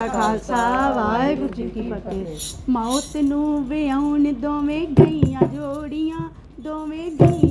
ਖਾਲਸਾ ਵਾਹਿਗੁਰੂ ਜੀ ਕੀ ਫਤਿਹ। ਮੌਤ ਨੂੰ ਵਿਆਉਣ ਦੋਵੇਂ ਗਈਆਂ ਜੋੜੀਆਂ ਦੋਵੇਂ ਗਈਆਂ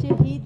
সে হৃদ